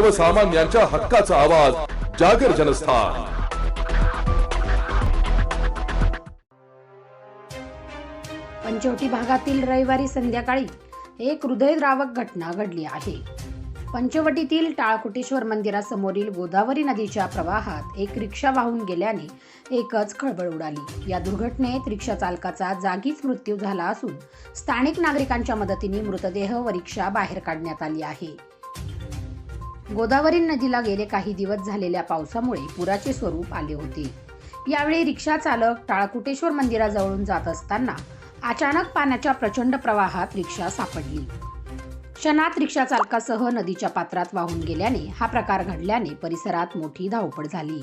सर्वसामान्यांच्या हक्काचा आवाज जागर जनस्थान. पंचवटी भागातील रविवारी संध्याकाळी एक हृदयद्रावक घटना घडली आहे. पंचवटीतील टाळकुटेश्वर मंदिरासमोरील गोदावरी नदीच्या प्रवाहात एक रिक्षा वाहून गेल्याने एकच खळबळ उडाली. या दुर्घटनेत रिक्षा चालकाचा जागीच मृत्यू झाला असून स्थानिक नागरिकांच्या मदतीने मृतदेह व रिक्षा बाहेर काढण्यात आली आहे. गोदावरी नदीला गेले काही दिवस झालेल्या पावसामुळे पुराचे स्वरूप आले होते. यावेळी रिक्षा चालक टाळकुटेश्वर मंदिराजवळून जात असताना अचानक पाण्याच्या प्रचंड प्रवाहात रिक्षा सापडली. क्षणात रिक्षा चालकासह नदीच्या पात्रात वाहून गेल्याने हा प्रकार घडल्याने परिसरात मोठी धावपळ झाली.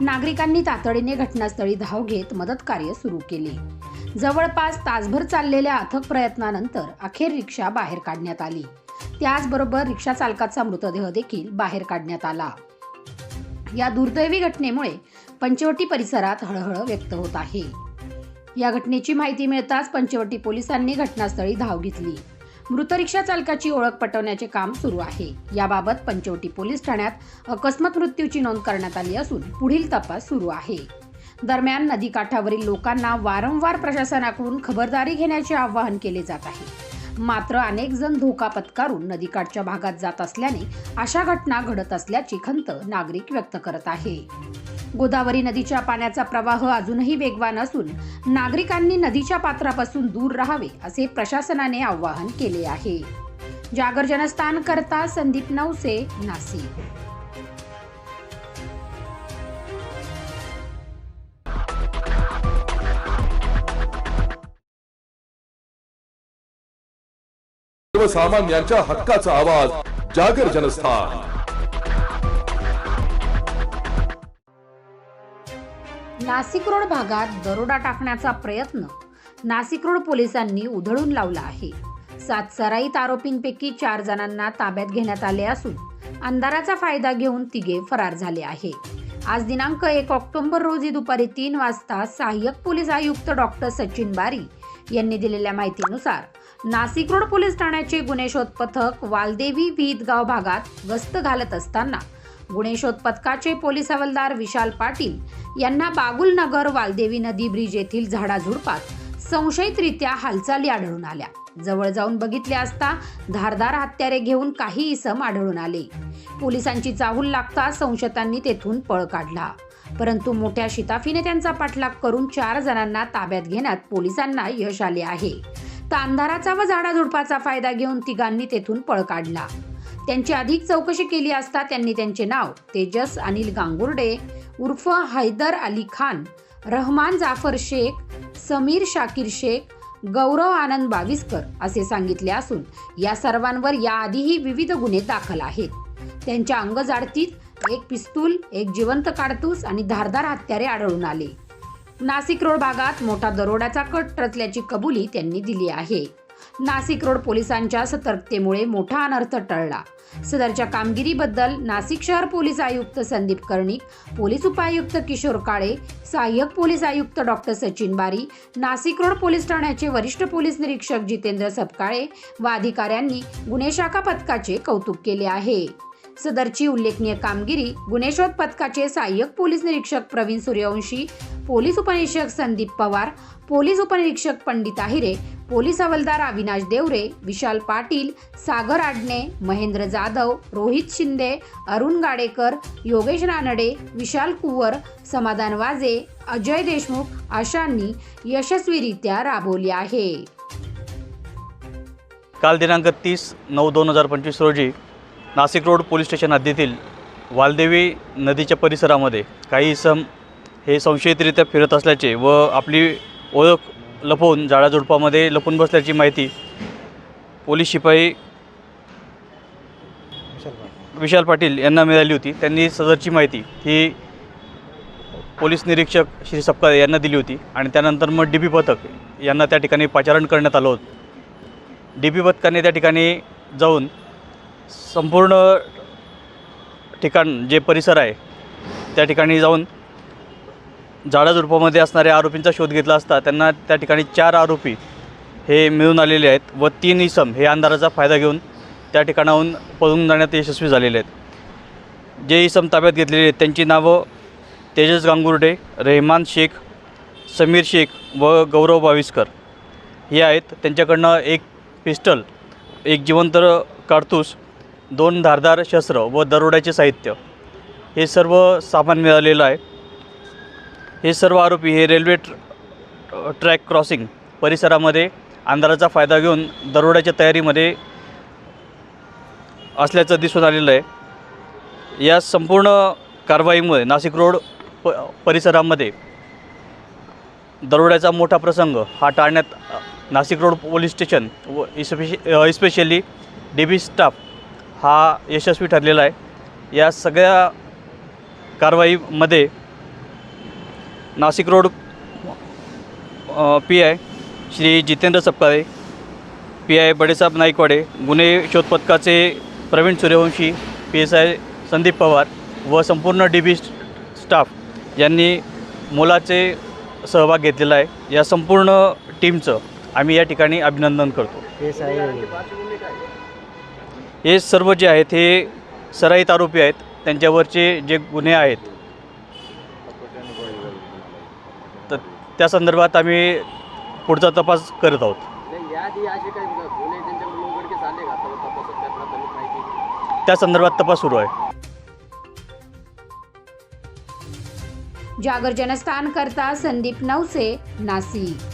नागरिकांनी तातडीने घटनास्थळी धाव घेत मदत कार्य सुरू केले. जवळपास तासभर चाललेल्या अथक प्रयत्नानंतर अखेर रिक्षा बाहेर काढण्यात आली. त्याचबरोबर रिक्षा चालकाचा मृतदेह देखील बाहेर काढण्यात आला. या दुर्दैवी घटनेमुळे पंचवटी परिसरात हळहळ व्यक्त होत आहे. या घटनेची माहिती मिळताच पंचवटी पोलिसांनी घटनास्थळी धाव घेतली. मृत रिक्षा चालकाची ओळख पटवण्याचे काम सुरू आहे. याबाबत पंचवटी पोलीस ठाण्यात अकस्मात मृत्यूची नोंद करण्यात आली असून पुढील तपास सुरू आहे. दरम्यान नदीकाठावरील लोकांना वारंवार प्रशासनाकडून खबरदारी घेण्याचे आवाहन केले जात आहे. मात्र अनेक जण धोका पत्कारून नदीकाठच्या भागात जात असल्याने अशा घटना घडत असल्याची खंत नागरिक व्यक्त करत आहे. गोदावरी नदीच्या पाण्याचा प्रवाह अजूनही वेगवान असून नागरिकांनी नदीच्या पात्रापासून दूर राहावे असे प्रशासनाने आवाहन केले आहे. जागर जनस्थान करता संदीप नवसे नाशिक. सर्वसामान्यांच्या हक्काचा आवाज जागर जनस्थान. नाशिक रोड भागात दरोडा टाकण्याचा प्रयत्न नाशिक रोड पोलिसांनी उधळून लावला आहे. सात सराईत आरोपींपैकी चार जणांना ताब्यात घेण्यात आले असून अंधाराचा फायदा घेऊन तिघे फरार झाले आहे. आज दिनांक एक ऑक्टोबर रोजी दुपारी तीन वाजता सहाय्यक पोलीस आयुक्त डॉक्टर सचिन बारी यांनी दिलेल्या माहितीनुसार नाशिक रोड पोलीस ठाण्याचे गुन्हे शोध पथक वालदेवी विहितगाव भागात गस्त घालत असताना गुन्हे शोध पथकाचे पोलीस हवालदार विशाल पाटील यांना बागुलनगर वालदेवी नदी ब्रिज येथील झाडाझुडपात संशयितरित्या हालचाली आढळून आल्या. जवळ जाऊन बघितले असता धारदार हत्यारे घेऊन काही इसम आढळून आले. पोलिसांची चाहूल लागता संशयितांनी तेथून पळ काढला. परंतु मोठ्या शिताफीने त्यांचा पाठलाग करून चार जणांना ताब्यात घेण्यात पोलिसांना यश आले आहे. तर व झाडाझुडपाचा फायदा घेऊन तिघांनी तेथून पळ काढला. त्यांची अधिक चौकशी केली असता त्यांनी त्यांचे नाव तेजस अनिल गांगुर्डे उर्फ हैदर अली खान रहमान जाफर शेख समीर शाकीर शेख गौरव आनंद बाविस्कर असे सांगितले असून या सर्वांवर याआधीही विविध गुन्हे दाखल आहेत. त्यांच्या अंगजाडतीत एक पिस्तूल एक जिवंत काडतूस आणि धारदार हत्यारे आढळून आले. नाशिक रोड भागात मोठा दरोड्याचा कट रचल्याची कबुली त्यांनी दिली आहे. नाशिक रोड पोलिसांच्या सतर्कतेमुळे मोठा अनर्थ टळला. सदरच्या कामगिरीबद्दल नाशिक शहर पोलीस आयुक्त संदीप कर्णिक पोलीस उपायुक्त किशोर काळे सहाय्यक पोलीस आयुक्त डॉक्टर सचिन बारी नाशिक रोड पोलीस ठाण्याचे वरिष्ठ पोलीस निरीक्षक जितेंद्र सपकाळे व अधिकाऱ्यांनी गुन्हे शाखा पथकाचे कौतुक केले आहे. सदरची उल्लेखनीय कामगिरी गुन्हे पथकाचे सहाय्यक पोलीस निरीक्षक प्रवीण सूर्यवंशी पोलीस उपनिरीक्षक संदीप पवार पोलीस उपनिरीक्षक पंडित आहिरे पोलीस हवलदार अविनाश देवरे विशाल पाटील सागर आडणे महेंद्र जाधव रोहित शिंदे अरुण गाडेकर योगेश रानडे विशाल कुवर समाधान वाजे अजय देशमुख अशांनी यशस्वीरित्या राबवली आहे. काल दिनांक तीस नऊ दोन हजार पंचवीस रोजी नाशिक रोड पोलीस स्टेशन हद्दीतील वालदेवी नदीच्या परिसरामध्ये काही इसम हे संशयितरित्या फिरत असल्याचे व आपली ओळख लपवून झाडाझुडपामध्ये लपून बसल्याची माहिती पोलीस शिपाई विशाल पाटील यांना मिळाली होती. त्यांनी सदरची माहिती ही पोलीस निरीक्षक श्री सपकाळे यांना दिली होती आणि त्यानंतर मग डी बी पथक यांना त्या ठिकाणी पाचारण करण्यात आलं होतं. डी बी पथकाने त्या ठिकाणी जाऊन संपूर्ण ठिकाण जे परिसर आहे त्या ठिकाणी जाऊन झाडाझुडपामध्ये असणाऱ्या आरोपींचा शोध घेतला असता त्यांना त्या ठिकाणी चार आरोपी हे मिळून आलेले आहेत व तीन इसम हे अंधाराचा फायदा घेऊन त्या ठिकाणाहून पळून जाण्यात यशस्वी झालेले आहेत. जे इसम ताब्यात घेतलेले आहेत त्यांची नावं तेजस गांगुर्डे रेहमान शेख समीर शेख व गौरव बाविस्कर. हे आहेत त्यांच्याकडनं एक पिस्टल एक जिवंत काडतूस दोन धारदार शस्त्र व दरोड्याचे साहित्य. हे सर्व सामान मिळालेलं आहे. हे सर्व आरोपी हे रेल्वे ट्र ट्रॅक क्रॉसिंग परिसरामध्ये अंधाराचा फायदा घेऊन दरोड्याच्या तयारीमध्ये असल्याचं दिसून आलेलं आहे. या संपूर्ण कारवाईमुळे नाशिक रोड प परिसरामध्ये दरोड्याचा मोठा प्रसंग हा टाळण्यात नाशिक रोड पोलीस स्टेशन व इस्पेश इस्पेशली डी बी स्टाफ हा यशस्वी ठरलेला आहे. या सगळ्या कारवाईमध्ये Nashik road P I Shri Jitendra Sapkale P I Badesaheb Naikwade गुन्हे शोध पथकाचे Pravin Suryavanshi P S I Sandeep Pawar व संपूर्ण डी बी स्टाफ यांनी मोलाचे सहभाग घेतलेला आहे. या संपूर्ण टीमचं आम्ही या ठिकाणी अभिनंदन करतो. हे सर्व जे आहेत हे सराईत आरोपी आहेत. त्यांच्यावरचे जे गुन्हे आहेत तर त्या संदर्भात आम्ही पुढचा तपास करत आहोत. त्या संदर्भात तपास सुरू आहे. जागर जनस्थान करता संदीप नवसे नाशिक.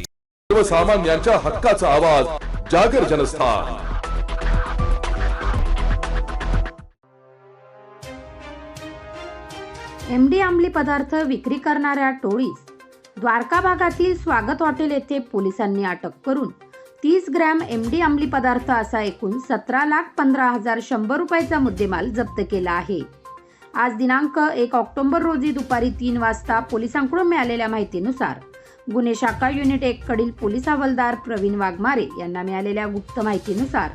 सर्वसामान्यांच्या हक्काचा आवाज जागर जनस्थान. एमडी अंमली पदार्थ विक्री करणाऱ्या टोळीस द्वारका भागातील स्वागत हॉटेल येथे पोलिसांनी अटक करून तीस ग्रॅम एमडी अंमली पदार्थ असा एकूण सतरा लाख पंधरा हजार शंभर रुपयाचा मुद्देमाल जप्त केला आहे. आज दिनांक एक ऑक्टोबर रोजी दुपारी तीन वाजता पोलिसांकडून मिळालेल्या माहितीनुसार गुन्हे शाखा युनिट एक कडील पोलीस हवालदार प्रवीण वाघमारे यांना मिळालेल्या गुप्त माहितीनुसार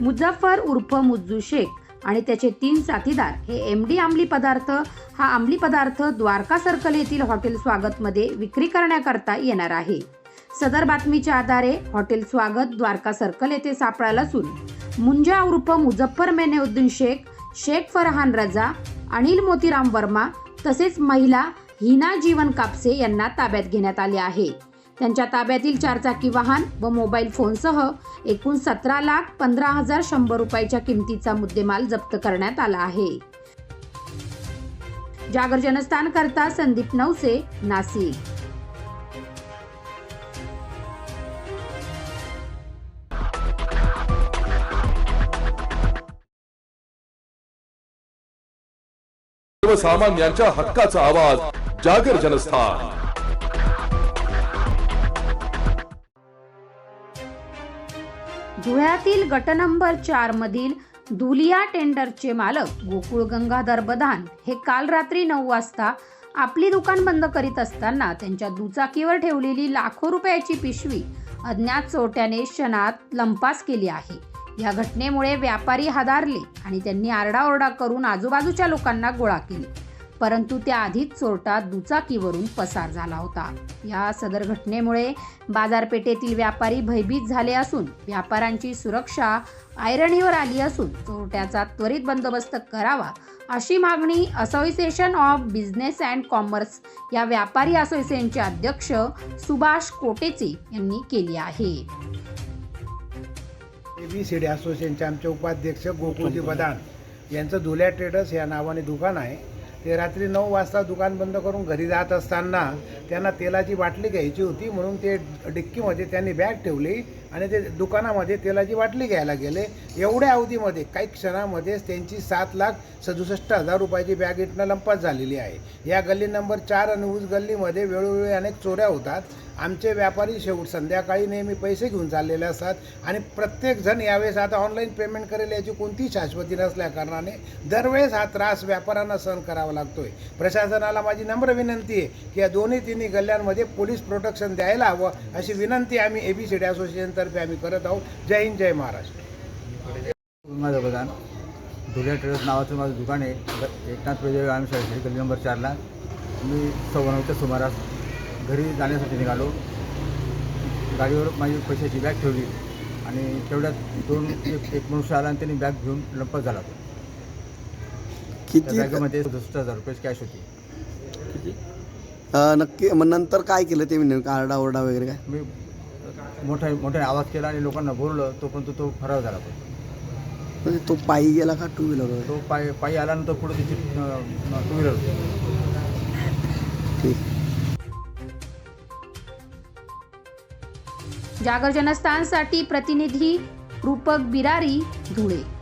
मुझफ्फर उर्फ मुज्जू शेख आणि त्याचे तीन साथीदार हे एम डी अंमली पदार्थ हा अंमली पदार्थ द्वारका सर्कल येथील हॉटेल स्वागतमध्ये विक्री करण्याकरता येणार आहे. सदर बातमीच्या आधारे हॉटेल स्वागत द्वारका सर्कल येथे सापळाला असून मुंजा उर्फ मुझफ्फर मेनेउद्दीन शेख शेख फरहान रजा अनिल मोतीराम वर्मा तसेच महिला हिना जीवन कापसे यांना ताब्यात घेण्यात आले आहे. त्यांच्या ताब्यातील चारचाकी वाहन व मोबाईल फोनसह एकूण सतरा लाख पंधरा हजार शंभर रुपयाच्या किमतीचा मुद्देमाल जप्त करण्यात आला आहे. जागर जनस्थान करता संदीप नवसे नाशिक. सर्वसामान्यांच्या हक्काचा आवाज. जागर जनस्थान। धुळ्यातील गट नंबर चार मधील दुलिया टेंडरचे मालक गोकुळ गंगाधर बधान हे काल रात्री नऊ वाजता आपली दुकान बंद करीत असताना त्यांच्या दुचाकीवर ठेवलेली लाखो रुपयाची पिशवी अज्ञात चोरट्याने क्षणात लंपास केली आहे. या घटनेमुळे व्यापारी हादारले आणि त्यांनी आरडाओरडा करून आजूबाजूच्या लोकांना गोळा केले. परंतु त्याआधीच चोरटा दुचाकीवरून पसार झाला होता. या सदर घटनेमुळे बाजारपेठेतील व्यापारी भयभीत झाले असून व्यापाऱ्यांची सुरक्षा आयरणीवर आली असून चोरट्याचा त्वरित बंदोबस्त करावा अशी मागणी association of business and commerce या व्यापारी असोसिएशनचे अध्यक्ष सुभाष कोटेचे यांनी केली आहे. ए बी सी डी असोसिएशनचे आमचे उपाध्यक्ष गोकुळजी बदान यांचं धुल्या ट्रेडर्स या नावाने दुकान आहे. ते रात्री नऊ वाजता दुकान बंद करून घरी जात असताना त्यांना तेलाची बाटली घ्यायची होती म्हणून ते डिक्कीमध्ये त्यांनी बॅग ठेवली आणि ते दुकानामध्ये तेलाची बाटली घ्यायला गेले. एवढ्या अवधीमध्ये काही क्षणामध्येच त्यांची सात लाख सदुसष्ट हजार रुपयाची बॅग इथनं लंपास झालेली आहे. या गल्ली नंबर चार आणि ऊस गल्लीमध्ये वेळोवेळी अनेक चोऱ्या होतात. आमचे व्यापारी शेवट संध्याकाळी नेहमी पैसे घेऊन चाललेले असतात आणि प्रत्येकजण यावेळेस आता ऑनलाईन पेमेंट करेल याची कोणतीही शाश्वती नसल्या कारणाने दरवेळेस हा त्रास व्यापाऱ्यांना सहन करावा लागतोय. प्रशासनाला माझी नम्र विनंती आहे की या दोन्ही तिन्ही गल्ल्यांमध्ये पोलीस प्रोटेक्शन द्यायला हवं अशी विनंती आम्ही ए बी सी डी असोसिएशनतर्फे आम्ही करत आहोत. जय हिंद जय महाराष्ट्र. माझं बघा धुळे ट्रेडर्स नावाचं माझं दुकान आहे. एकनाथ पेजे आम्ही गल्ली नंबर चारला. मी सव्वा नऊच्या सुमारास घरी जाण्यासाठी निघालो. गाडीवर माझी पैशाची बॅग ठेवली आणि तेवढ्यात दोन एक एक मनुष्य आला आणि त्यांनी बॅग घेऊन लंपत झाला तो. त्या किती? बॅगेमध्ये सदुसष्ट हजार रुपये कॅश होती. अ, नक्की मग नंतर काय केलं ते नेमकं? आरडा ओरडा वगैरे काय? मी मोठा मोठ्याने आवाज केला आणि लोकांना बोललं तोपर्यंत तो फरार झाला तो. म्हणजे तो पायी गेला का टू व्हीलर तो पायी पायी आल्यानंतर पुढे त्याची टू व्हीलर होती. ठीक. जागर जनस्थानसाठी प्रतिनिधी रूपक बिरारी धुळे.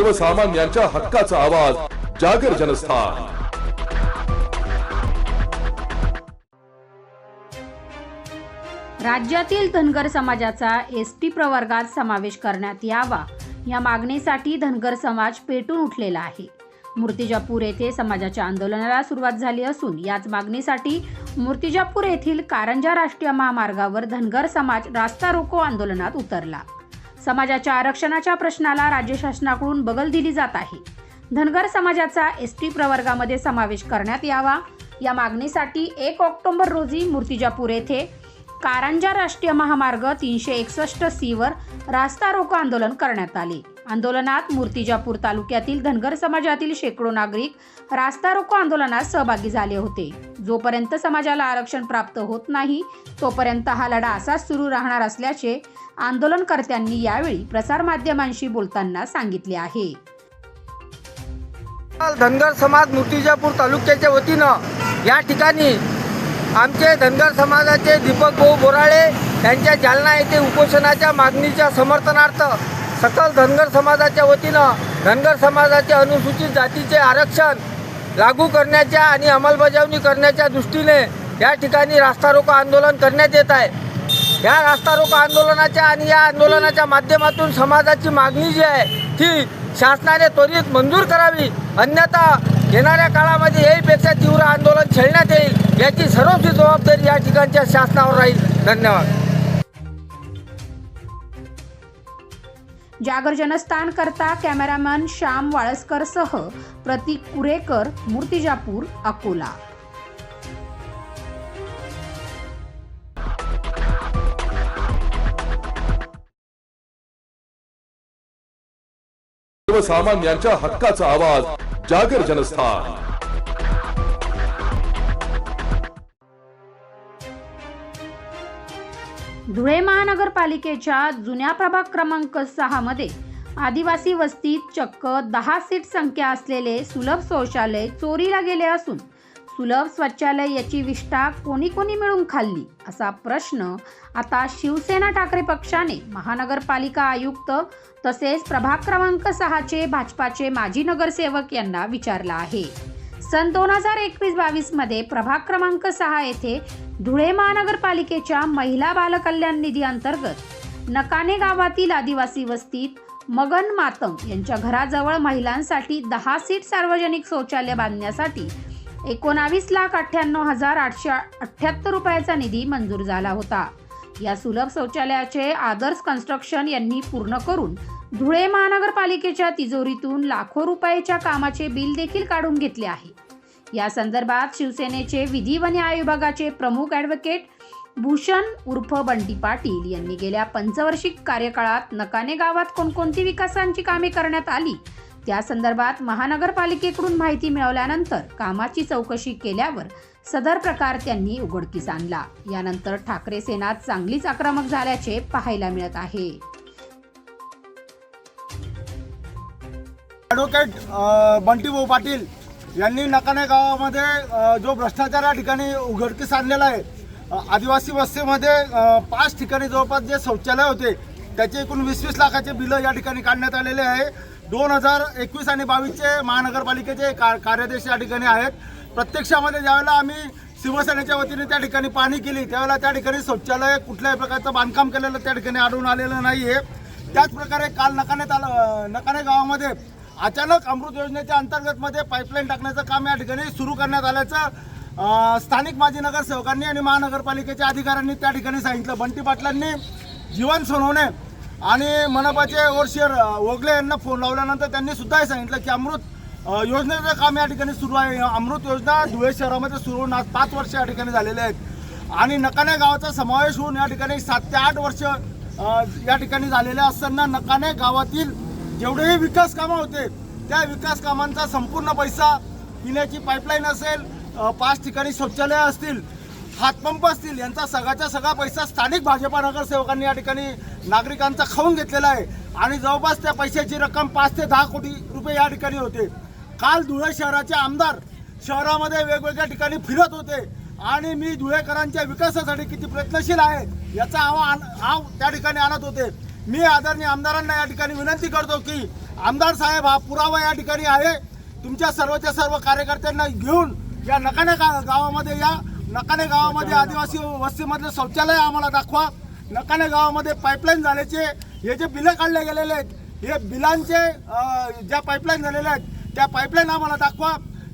सर्वसामान्यांच्या हक्काचा आवाज जागर जनस्थान. राज्यातील धनगर समाजाचा एस टी प्रवर्गात समावेश करण्यात यावा. या मागणीसाठी धनगर समाज पेटून उठलेला आहे. मूर्तिजापूर येथे समाजाच्या आंदोलनाला सुरुवात झाली असून याच मागणीसाठी मूर्तिजापूर येथील कारंजा राष्ट्रीय महामार्गावर धनगर समाज रास्ता रोको आंदोलनात उतरला. समाजाच्या आरक्षणाच्या प्रश्नाला राज्य शासनाकडून बगल दिली जात आहे. धनगर समाजाचा एस टी प्रवर्गामध्ये समावेश करण्यात यावा. या मागणीसाठी एक ऑक्टोबर रोजी मूर्तिजापूर येथे कारंजा राष्ट्रीय महामार्ग तीनशे एकसष्ट सीवर रास्ता रोको आंदोलन करण्यात आले. आंदोलनात मूर्तिजापूर तालुक्यातील धनगर समाजातील शेकडो नागरिक रास्ता रोको आंदोलनात सहभागी झाले होते. जोपर्यंत समाजाला आरक्षण प्राप्त होत नाही तोपर्यंत हा लढा असाच सुरू राहणार असल्याचे आंदोलनकर्त्यांनी यावेळी प्रसारमाध्यमांशी बोलताना सांगितले आहे. धनगर समाज मूर्तिजापूर तालुक्याच्या वतीनं या ठिकाणी आमचे धनगर समाजाचे दीपक भाऊ बोराळे यांच्या जालना येथे उपोषणाच्या मागणीच्या समर्थनार्थ सकल धनगर समाजाच्या वतीनं धनगर समाजाचे अनुसूचित जातीचे आरक्षण लागू करण्याच्या आणि अंमलबजावणी करण्याच्या दृष्टीने या ठिकाणी रास्ता रोको आंदोलन करण्यात येत आहे. या रास्ता रोको आंदोलनाच्या आणि या आंदोलनाच्या माध्यमातून समाजाची मागणी जी आहे ती शासनाने त्वरित मंजूर करावी. अन्यथा येणाऱ्या काळामध्ये याहीपेक्षा तीव्र आंदोलन छेडण्यात येईल याची सर्वस्वी जबाबदारी या ठिकाणच्या शासनावर राहील. धन्यवाद. जागर जनस्थान करता कॅमेरामॅन श्याम वाळसकर सह प्रतीक कुरेकर मूर्तिजापूर अकोला. सर्वसामान्यांच्या हक्काचा आवाज जागर जनस्थान. धुळे महानगरपालिकेच्या जुन्या प्रभाग क्रमांक सहा मध्ये आदिवासी वस्तीत चक्क दहा सीट संख्या असलेले सुलभ शौचालय चोरीला गेले असून सुलभ स्वच्छालय याची विष्ठा कोणी कोणी मिळून खाल्ली? असा प्रश्न आता शिवसेना ठाकरे पक्षाने महानगरपालिका आयुक्त तसेच प्रभाग क्रमांक सहाचे भाजपाचे माजी नगरसेवक यांना विचारला आहे. सन दोन हजार एकवीस बावीसमध्ये प्रभाग क्रमांक सहा येथे धुळे महानगरपालिकेच्या महिला बालकल्याण निधी अंतर्गत नकाने गावातील आदिवासी वस्तीत मगन मातम यांच्या घराजवळ महिलांसाठी दहा सीट सार्वजनिक शौचालय बांधण्यासाठी एकोणावीस लाख अठ्ठ्याण्णव हजार आठशे अठ्ठ्याहत्तर रुपयाचा निधी मंजूर झाला होता. या सुलभ शौचालयाचे आदर्श कन्स्ट्रक्शन यांनी पूर्ण करून धुळे महानगरपालिकेच्या तिजोरीतून लाखो रुपयाच्या कामाचे बिल देखील काढून घेतले आहे. या संदर्भात शिवसेनेचे विधी व न्याय विभागाचे प्रमुख ॲडव्होकेट भूषण उर्फ बंटी पाटील यांनी गेल्या पंचवर्षिक कार्यकाळात नकाने गावात कोणकोणती विकासांची कामे करण्यात आली? त्या संदर्भात महानगरपालिकेकडून माहिती मिळवल्यानंतर कामाची चौकशी केल्यावर सदर प्रकार त्यांनी उघडकीस आणला. यानंतर ठाकरे सेना चांगलीच आक्रमक झाल्याचे पाहायला मिळत आहे. ॲडव्होकेट बंटीभाऊ पाटील यांनी नकाने गावामध्ये जो भ्रष्टाचार या ठिकाणी उघडकीस आणलेला आहे आदिवासी वस्तीमध्ये पाच ठिकाणी जवळपास जे शौचालय होते त्याचे एकूण वीस वीस लाखाचे बिलं या ठिकाणी काढण्यात आलेले आहे. दोन हजार एकवीस आणि बावीसचे महानगरपालिकेचे का कार्यादेश या ठिकाणी आहेत. प्रत्यक्षामध्ये ज्यावेळेला आम्ही शिवसेनेच्या वतीने त्या ठिकाणी पाणी केली त्यावेळेला त्या ठिकाणी शौचालय कुठल्याही प्रकारचं बांधकाम केलेलं त्या ठिकाणी आढळून आलेलं नाही आहे त्याचप्रकारे काल नकाने ताल नकाने गावामध्ये अचानक अमृत योजनेच्या अंतर्गतमध्ये पाईपलाईन टाकण्याचं काम या ठिकाणी सुरू करण्यात आल्याचं स्थानिक माजी नगरसेवकांनी आणि महानगरपालिकेच्या अधिकाऱ्यांनी त्या ठिकाणी सांगितलं. बंटी पाटलांनी जीवन सोनवणे आणि मनपाचे ओरशेर ओगले यांना फोन लावल्यानंतर त्यांनी सुद्धा हे सांगितलं की अमृत योजनेचं काम या ठिकाणी सुरू आहे. अमृत योजना धुळे शहरामध्ये सुरू होऊन आज पाच वर्ष या ठिकाणी झालेले आहेत. आणि नकाने गावाचा समावेश होऊन या ठिकाणी सात ते आठ वर्ष या ठिकाणी झालेले असताना नकाने गावातील जेवढेही विकास कामं होते त्या विकास कामांचा संपूर्ण पैसा पिण्याची पाईपलाईन असेल पाच ठिकाणी शौचालय असतील हातपंप असतील यांचा सगळ्याचा सगळा पैसा स्थानिक भाजपा नगरसेवकांनी या ठिकाणी नागरिकांचा खाऊन घेतलेला आहे. आणि जवळपास त्या पैशाची रक्कम पाच ते दहा कोटी रुपये या ठिकाणी होते. काल धुळे शहराचे आमदार शहरामध्ये वेगवेगळ्या ठिकाणी फिरत होते. आणि मी धुळेकरांच्या विकासासाठी किती प्रयत्नशील आहे याचा आव्हान आव त्या ठिकाणी आणत होते. मी आदरणीय आमदारांना या ठिकाणी विनंती करतो की आमदार साहेब हा पुरावा या ठिकाणी आहे. तुमच्या सर्वच्या सर्व कार्यकर्त्यांना घेऊन या नकाने गावामध्ये या नकाने गावामध्ये आदिवासी वस्तीमधले शौचालय आम्हाला दाखवा. नकाने गावामध्ये पाईपलाईन झाल्याचे हे जे बिलं काढले गेलेले आहेत हे बिलांचे ज्या पाईपलाईन झालेल्या आहेत त्या पाईपलाईन आम्हाला दाखवा.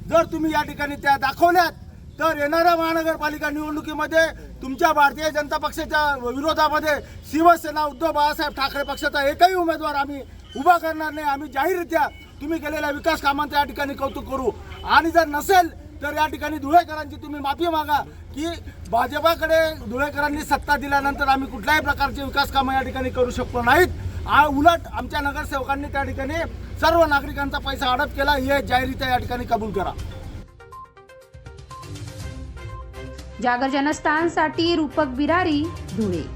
जर तुम्ही या ठिकाणी त्या दाखवल्यात तर येणाऱ्या महानगरपालिका निवडणुकीमध्ये तुमच्या भारतीय जनता पक्षाच्या विरोधामध्ये शिवसेना उद्धव बाळासाहेब ठाकरे पक्षाचा एकही उमेदवार आम्ही उभा करणार नाही. आम्ही जाहीररित्या तुम्ही केलेल्या विकास कामांचं या ठिकाणी कौतुक करू. आणि जर नसेल तर या ठिकाणी धुळेकरांची तुम्ही माफी मागा की भाजपाकडे धुळेकरांनी सत्ता दिल्यानंतर आम्ही कुठल्याही प्रकारचे विकास कामं या ठिकाणी करू शकलो नाहीत. आ- उलट आमच्या नगरसेवकांनी त्या ठिकाणी सर्व नागरिकांचा पैसा अडप केला. हे जाहीरित्या या ठिकाणी कबूल करा. जागर जनस्थानसाठी रूपक बिरारी धुळे.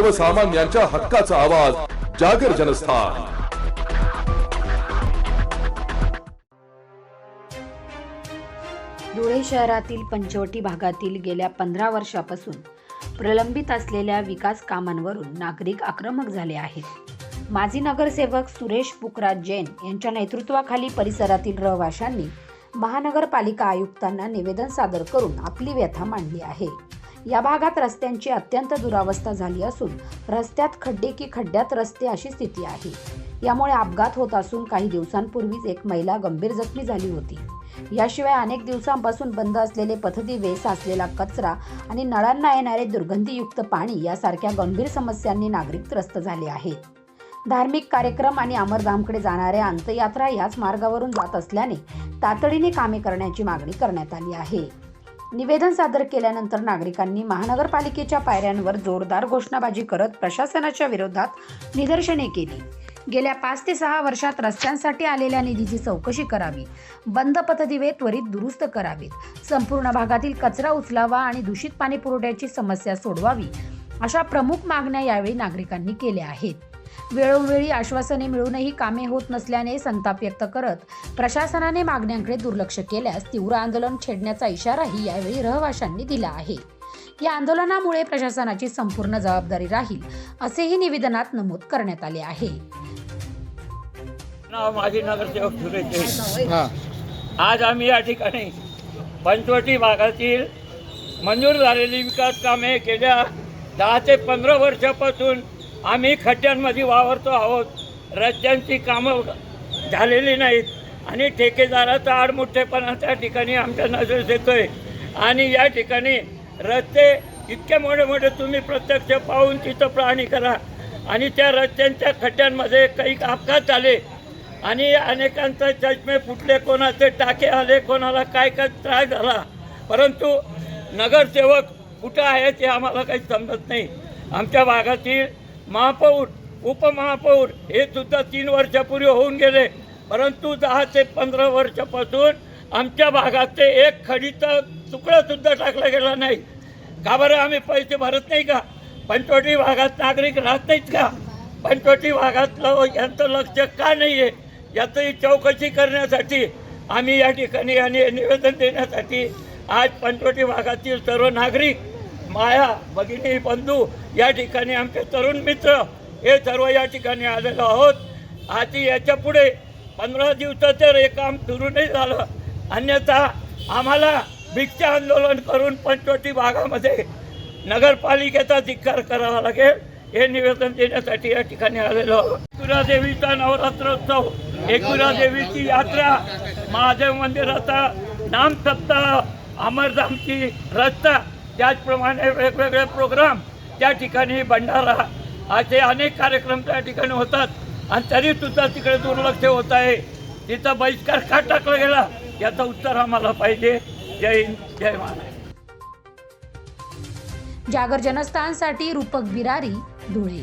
सर्वसामान्यांच्या हक्काचा आवाज जागर जनस्थान. धुळे शहरातील पंचवटी भागातील गेल्या पंधरा वर्षापासून प्रलंबित असलेल्या विकास कामांवरून नागरिक आक्रमक झाले आहेत. माजी नगरसेवक सुरेश पुखराज जैन यांच्या नेतृत्वाखाली परिसरातील रहिवाशांनी महानगरपालिका आयुक्तांना निवेदन सादर करून आपली व्यथा मांडली आहे. या भागात रस्त्यांची अत्यंत दुरावस्था झाली असून रस्त्यात खड्डे की खड्ड्यात रस्ते अशी स्थिती आहे. यामुळे अपघात होत असून काही दिवसांपूर्वीच एक महिला गंभीर जखमी झाली होती. याशिवाय अनेक दिवसांपासून बंद असलेले पथदिवे साचलेला कचरा आणि नळांना येणारे दुर्गंधीयुक्त पाणी यासारख्या गंभीर समस्यांनी नागरिक त्रस्त झाले आहेत धार्मिक कार्यक्रम आणि अमरधामकडे जाणाऱ्या अंतयात्रा याच मार्गावरून जात असल्याने तातडीने कामे करण्याची मागणी करण्यात आली आहे. निवेदन सादर केल्यानंतर नागरिकांनी महानगरपालिकेच्या पायऱ्यांवर जोरदार घोषणाबाजी करत प्रशासनाच्या विरोधात निदर्शने केली. गेल्या पाच ते सहा वर्षात रस्त्यांसाठी आलेल्या निधीची चौकशी करावी. बंद पथदिवे त्वरित दुरुस्त करावीत. संपूर्ण भागातील कचरा उचलावा आणि दूषित पाणी पुरवठ्याची समस्या सोडवावी अशा प्रमुख मागण्या यावेळी नागरिकांनी केल्या आहेत. वेळोवेळी आश्वासने मिळूनही कामे होत नसल्याने संताप व्यक्त करत प्रशासनाने मागण्यांकडे दुर्लक्ष केल्यास तीव्र आंदोलन छेडण्याचा इशाराही यावेळी रहिवाशांनी दिला आहे. या आंदोलनामुळे प्रशासनाची संपूर्ण जबाबदारी राहील असेही निवेदनात नमूद करण्यात आले आहे. माजी नगरसेवक आज आम्ही या ठिकाणी पंचवटी भागातील मंजूर झालेली विकास कामे गेल्या दहा ते पंधरा वर्षापासून आम्ही खड्ड्यांमध्ये वावरतो आहोत. रस्त्यांची कामं झालेली नाहीत. आणि ठेकेदाराचा आडमुठेपणा त्या ठिकाणी आमच्या नजरेत आहे आणि या ठिकाणी रस्ते इतके मोठे मोठे तुम्ही प्रत्यक्ष पाहून तिथं प्राणी करा. आणि त्या रस्त्यांच्या खड्ड्यांमध्ये काही अपघात झाले आणि अनेकांचे चष्मे फुटले कोणाचे टाके आले कोणाला काय काय त्रास झाला. परंतु नगरसेवक कुठं आहे ते आम्हाला काही समजत नाही. आमच्या भागातील महापौर उपमहापौर हे सुद्धा तीन वर्षापूर्वी होऊन गेले. परंतु दहा ते पंधरा वर्षापासून आमच्या भागात ते एक खडीचा तुकडासुद्धा टाकला गेला नाही. का बरं आम्ही पैसे भरत नाही का? पंचवटी भागात नागरिक राहत नाहीत का? पंचवटी भागातलं यांचं लक्ष का नाही आहे याची चौकशी करण्यासाठी आम्ही या ठिकाणी आणि निवेदन देण्यासाठी आज पंचवटी भागातील सर्व नागरिक माया भगिनी बंधू या ठिकाणी आमचे तरुण मित्र हे सर्व या ठिकाणी आलेलो आहोत आधी याच्यापुढे पंधरा दिवसाचं हे काम सुरू नाही झालं अन्यथा आम्हाला भिक्षा आंदोलन करून पंचवटी भागामध्ये नगरपालिकेचा धिक्कार करावा लागेल हे निवेदन देण्यासाठी या ठिकाणी आलेलो आहोत. एकविरा देवीचा नवरात्रोत्सव एकविरा देवीची यात्रा महादेव मंदिराचा नाम सप्ताह अमरधामची रस्ता त्याचप्रमाणे वेगवेगळे प्रोग्राम त्या ठिकाणी भंडारा असे अनेक कार्यक्रम त्या ठिकाणी होतात. आणि तरीसुद्धा तिकडे दुर्लक्ष होत आहे. तिथं बहिष्कार का टाकला गेला? याचं उत्तर आम्हाला पाहिजे. जय हिंद जय महाराज जागर जनस्थानसाठी रूपक बिरारी धुळे.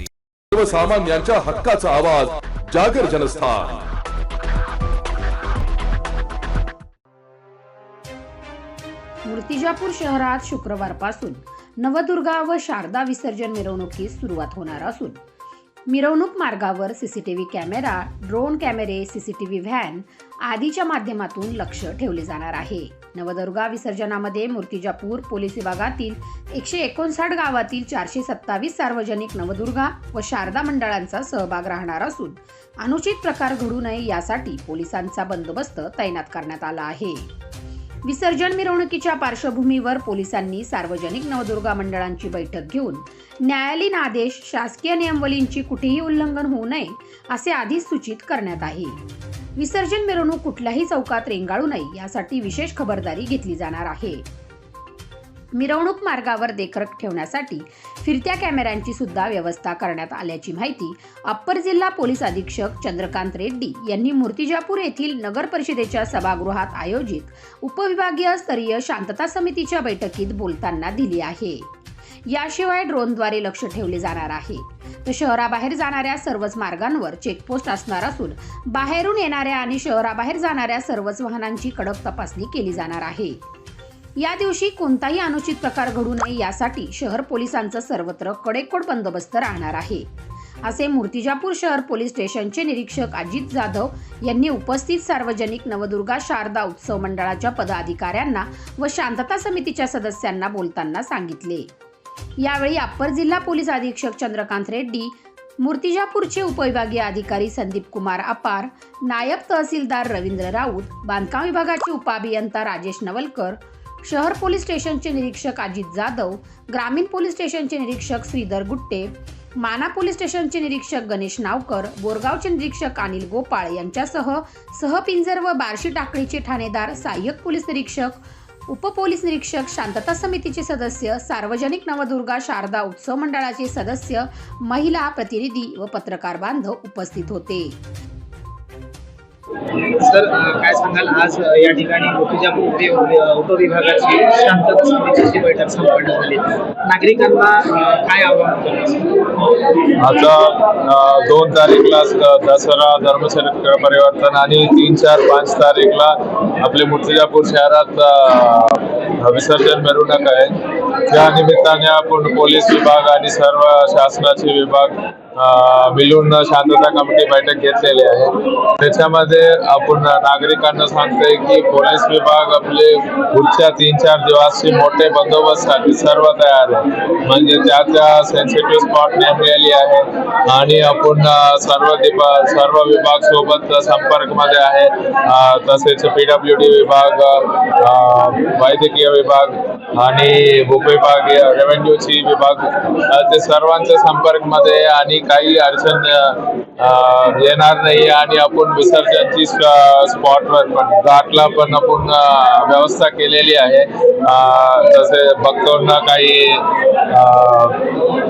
सर्वसामान्यांच्या हक्काचा आवाज जागर जनस्थान. मूर्तिजापूर शहरात शुक्रवारपासून नवदुर्गा व शारदा विसर्जन मिरवणुकीस सुरुवात होणार असून मिरवणूक मार्गावर सीसीटीव्ही कॅमेरा ड्रोन कॅमेरे सीसीटीव्ही व्हॅन आदीच्या माध्यमातून लक्ष ठेवले जाणार आहे. नवदुर्गा विसर्जनामध्ये मूर्तिजापूर पोलीस विभागातील एकशे एकोणसाठ गावातील चारशे सत्तावीस सार्वजनिक नवदुर्गा व शारदा मंडळांचा सहभाग राहणार असून अनुचित प्रकार घडू नये यासाठी पोलिसांचा बंदोबस्त तैनात करण्यात आला आहे. विसर्जन मिरवणुकीच्या पार्श्वभूमीवर पोलिसांनी सार्वजनिक नवदुर्गा मंडळांची बैठक घेऊन न्यायालयीन आदेश शासकीय नियमवलींची कुठेही उल्लंघन होऊ नये असे आधीच सूचित करण्यात आहे. विसर्जन मिरवणूक कुठल्याही चौकात रेंगाळू नये यासाठी विशेष खबरदारी घेतली जाणार आहे. मिरवणूक मार्गावर देखरेख ठेवण्यासाठी फिरत्या कॅमेऱ्यांची सुद्धा व्यवस्था करण्यात आल्याची माहिती अप्पर जिल्हा पोलीस अधीक्षक चंद्रकांत रेड्डी यांनी मूर्तिजापूर येथील नगर परिषदेच्या सभागृहात आयोजित उपविभागीय स्तरीय शांतता समितीच्या बैठकीत बोलताना दिली आहे. याशिवाय ड्रोनद्वारे लक्ष ठेवले जाणार आहे. तर शहराबाहेर जाणाऱ्या सर्वच मार्गांवर चेकपोस्ट असणार असून बाहेरून येणाऱ्या आणि शहराबाहेर जाणाऱ्या सर्वच वाहनांची कडक तपासणी केली जाणार आहे. या दिवशी कोणताही अनुचित प्रकार घडू नये यासाठी शहर पोलिसांचा सर्वत्र कडेकोट बंदोबस्त राहणार आहे. असे मूर्तिजापूर शहर पोलीस स्टेशनचे निरीक्षक अजित जाधव यांनी उपस्थित सार्वजनिक नवदुर्गा शारदा उत्सव मंडळाच्या पदाधिकाऱ्यांना व शांतता समितीच्या सदस्यांना बोलताना सांगितले. यावेळी अप्पर जिल्हा पोलीस अधीक्षक चंद्रकांत रेड्डी मूर्तिजापूरचे उपविभागीय अधिकारी संदीप कुमार अपार नायब तहसीलदार रवींद्र राऊत बांधकाम विभागाचे उपअभियंता राजेश नवलकर शहर पोलीस स्टेशनचे निरीक्षक अजित जाधव ग्रामीण पोलीस स्टेशनचे निरीक्षक श्रीधर गुट्टे माना पोलीस स्टेशनचे निरीक्षक गणेश नावकर बोरगावचे निरीक्षक अनिल गोपाळ यांच्यासह सहपिंजर व बार्शी टाकळीचे ठाणेदार सहाय्यक पोलीस निरीक्षक उपपोलीस निरीक्षक शांतता समितीचे सदस्य सार्वजनिक नवदुर्गा शारदा उत्सव मंडळाचे सदस्य महिला प्रतिनिधी व पत्रकार बांधव उपस्थित होते. सर काय सांगाल? आज या ठिकाणी तुळजापूर उपविभागाची शांतता समितीची बैठक संपन्न झाली. नागरिकांना काय आव्हान आता दोन तारीखला दसरा धर्मचक्र परिवर्तन आणि तीन चार पाच तारीखला आपले मूर्तिजापूर शहरात विसर्जन मिरवणूक आहे. त्या निमित्ताने आपण पोलीस विभाग आणि सर्व शासनाचे विभाग मिळून शांतता कमिटी बैठक घेतलेली आहे. त्याच्यामध्ये आपण नागरिकांना सांगतोय की पोलीस विभाग आपले पुढच्या तीन चार दिवसची मोठे बंदोबस्तासाठी सर्व तयार आहे. म्हणजे त्या त्या सेन्सिटिव्ह स्पॉट नेमलेली आहे आणि आपण सर्व डिपा सर्व विभाग सोबत संपर्कमध्ये आहे. तसेच पीडब्ल्यू डी विभाग वैद्यकीय विभाग आणि उपविभागीय रेव्हेन्यूची विभाग ते सर्वांच्या संपर्कमध्ये आणि काही अडचण येणार नाही आणि आपण विसर्जनची स्पॉटवर पण घाटला पण आपण व्यवस्था केलेली आहे. जसे भक्तांना काही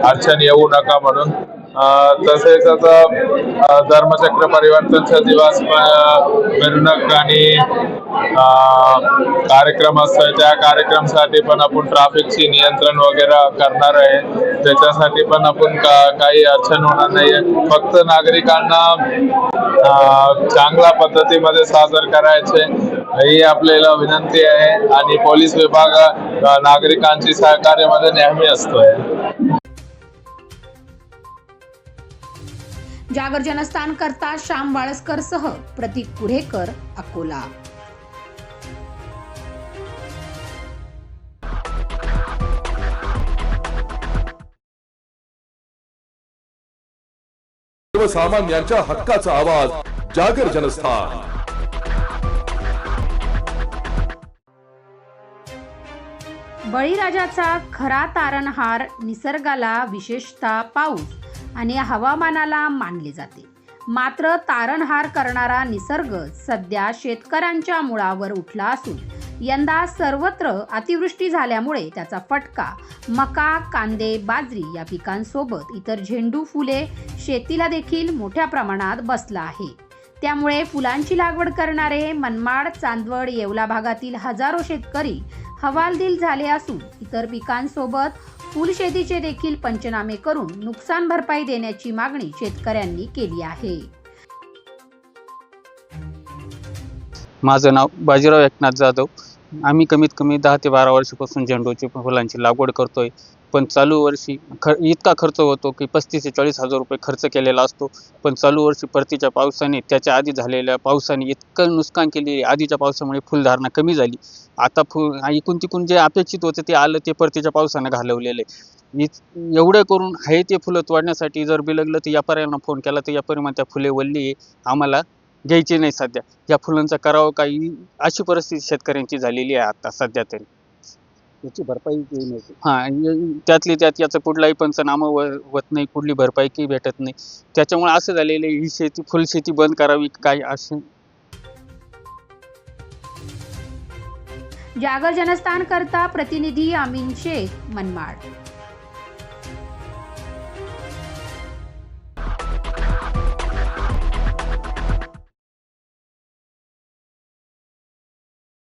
अडचण येऊ नका म्हणून. तसेच आता धर्मचक्र परिवर्तनच्या दिवस मिरवणूक आणि कार्यक्रम असतो त्या कार्यक्रमासाठी पण आपण ट्रॅफिकची नियंत्रण वगैरे करणार आहे. त्याच्यासाठी पण आपण का- काही अडचण होणार नाहीये. फक्त नागरिकांना चांगल्या पद्धतीमध्ये सादर करायचे ही आपल्याला विनंती आहे. आणि पोलीस विभाग नागरिकांची सहकार्यामध्ये नेहमी असतोय. जागर जनस्थान करता श्याम वाळस्कर सह प्रतीक कुढेकर अकोला. सर्वसामान्यांच्या हक्काचा आवाज जागर जनस्थान बळीराजाचा खरा तारणहार निसर्गाला विशेषतः पाऊस. आणि हवामानाला मानले जाते. मात्र तारणहार करणारा निसर्ग सध्या शेतकऱ्यांच्या मुळावर उठला असून यंदा सर्वत्र अतिवृष्टी झाल्यामुळे त्याचा फटका मका कांदे बाजरी या पिकांसोबत इतर झेंडू फुले शेतीला देखील मोठ्या प्रमाणात बसला आहे. त्यामुळे फुलांची लागवड करणारे मनमाड चांदवड येवला भागातील हजारो शेतकरी हवालदिल झाले असून इतर पिकांसोबत फुलशेतीचे देखील पंचनामे करून नुकसान भरपाई देण्याची मागणी शेतकऱ्यांनी केली आहे. माझं नाव बाजीराव एकनाथ जाधव. आम्ही कमीत कमी दहा ते बारा वर्षापासून झेंडूची फुलांची लागवड करतोय. पण चालू वर्षी ख इतका खर्च होतो की पस्तीस ते चाळीस हजार रुपये खर्च केलेला असतो. पण चालू वर्षी परतीच्या पावसाने त्याच्या आधी झालेल्या पावसाने इतकं नुकसान केले आधीच्या पावसामुळे फुलधारणा कमी झाली. आता फुल इकून तिकून जे अपेक्षित होतं ते आलं ते परतीच्या पावसानं घालवलेलं आहे. एवढं करून आहे ते फुलं तोडण्यासाठी जर बिलगलं तर व्यापाऱ्यांना फोन केला तर व्यापारी त्या फुले वल्ली आहे. आम्हाला घ्यायची नाही सध्या. या फुलांचा करावं काही अशी परिस्थिती शेतकऱ्यांची झालेली आहे आता सध्या तरी. याची भरपाई केली नाही हां त्यातली त्यात याचं कुठलाही पंचनामा व होत नाही कुठली भरपाई की भेटत नाही. त्याच्यामुळे असं झालेलं आहे ही शेती फुलशेती बंद करावी काय असं जागर जनस्थान करता प्रतिनिधी अमीन शेख मनमाड.